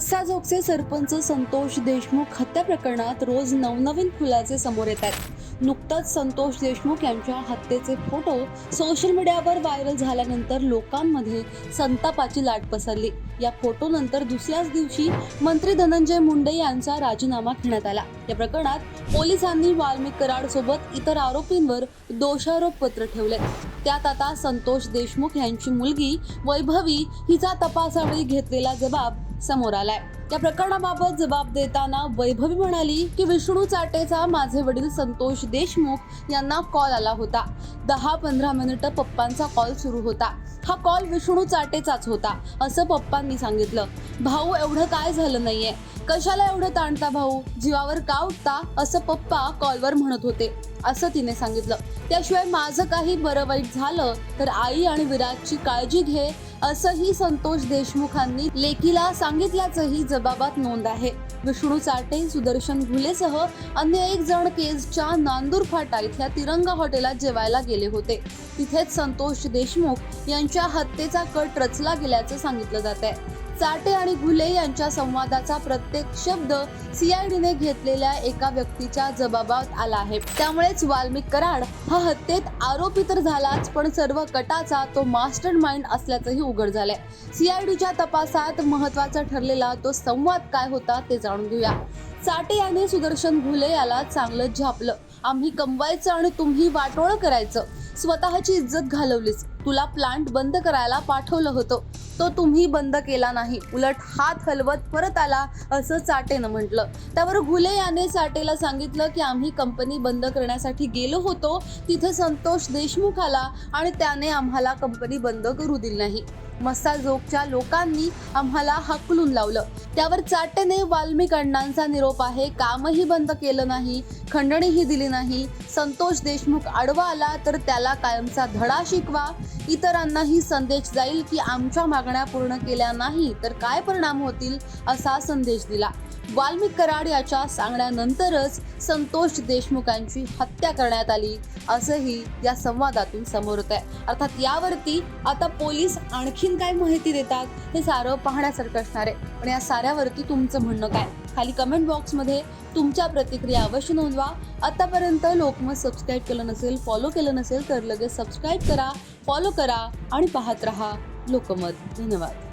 चाटेचे सरपंच संतोष देशमुख हत्या प्रकरणात रोज नवनवीन खुलासे समोर येत आहेत. नुकतंच संतोष देशमुख यांच्या हत्येचे फोटो सोशल मीडियावर व्हायरल झाल्यानंतर लोकांमध्ये संतापाची लाट पसरली. या फोटोनंतर दुसऱ्याच दिवशी मंत्री धनंजय मुंडे यांचा राजीनामा घेण्यात आला. या प्रकरणात पोलिसांनी वाल्मिक कराड सोबत इतर आरोपींवर दोषारोप पत्र ठेवले. त्यात आता संतोष देशमुख यांची मुलगी वैभवी हिचा तपासावेळी घेतलेला जबाब समोर आलाय. या प्रकरणाबाबत जबाब देताना वैभवी म्हणाली की विष्णू चाटेचा माझे वडील संतोष देशमुख यांना कॉल आला होता. दहा पंधरा मिनिटं पप्पांचा कॉल सुरू होता. हा कॉल विष्णू चाटेचाच होता असं पप्पांनी सांगितलं. भाऊ एवढं काय झालं नाहीये? कशाला एवढं ताणता भाऊ? जीवावर का उठता? असं पप्पा कॉलवर म्हणत होते असं तिने सांगितलं. त्याशिवाय माझं काही बरं वाईट झालं तर आई आणि विराटची काळजी घे असंही संतोष देशमुखांनी लेकीला सांगितल्याचंही जबाबात नोंद आहे. विष्णू चाटे सुदर्शन घुलेसह अन्य एक जण केजच्या नांदूर फाटा इथल्या तिरंगा हॉटेलात जेवायला गेले होते. तिथेच संतोष देशमुख यांच्या हत्येचा कट रचला गेल्याचं सांगितलं जात आहे चाटे आणि घुले यांच्या संवादाचा प्रत्येक शब्द सीआयडीने घेतलेल्या एका व्यक्तीच्या जबाबात आला आहे. त्यामुळेच वाल्मिक कराड हा हत्येत आरोपी तर झालाच पण सर्व कटाचा तो मास्टर माइंड असल्याचंही उघड झालंय. सीआयडीच्या तपासात महत्त्वाचा ठरलेला तो संवाद काय होता ते जाणून घेऊया. चाटे याने सुदर्शन घुले याला चांगलं झापलं. आम्ही कमवायचं आणि तुम्ही वाटोळं करायचं. स्वतःची इज्जत घालवलीस. तुला प्लांट बंद करायला पाठवलं होतं. तो तुम्ही बंद केला नाही. उलट हात हलवत परत आला असं चाटेनं म्हटलं. त्यावर घुले याने चाटेला सांगितलं की आम्ही कंपनी बंद करण्यासाठी गेलो होतो. तिथे संतोष देशमुख आला आणि त्याने आम्हाला कंपनी बंद करू दिली नाही. मसाजोगच्या लोकांनी आम्हाला हकलून लावलं. त्यावर चाटेने वाल्मिक अण्णांचा निरोप आहे. कामही बंद केलं नाही. खंडणीही दिली नाही. संतोष देशमुख आडवा आला तर त्याला कायमचा धडा शिकवा. इतरांनाही संदेश जाईल की आमच्या मागण्या पूर्ण केल्या नाही तर काय परिणाम होतील असा संदेश दिला. वाल्मिक कराड याच्या सांगण्यानंतरच संतोष देशमुखांची हत्या करण्यात आली असंही या संवादातून समोर होत आहे अर्थात यावरती आता पोलीस आणखीन काय माहिती देतात हे सारं पाहण्यासारखं असणार आहे. पण या साऱ्यावरती तुमचं म्हणणं काय? खाली कमेंट बॉक्समध्ये तुमच्या प्रतिक्रिया अवश्य नोंदवा. आतापर्यंत लोकमत सबस्क्राईब केलं नसेल फॉलो केलं नसेल तर लगेच सबस्क्राईब करा फॉलो करा आणि पाहत रहा लोकमत. धन्यवाद.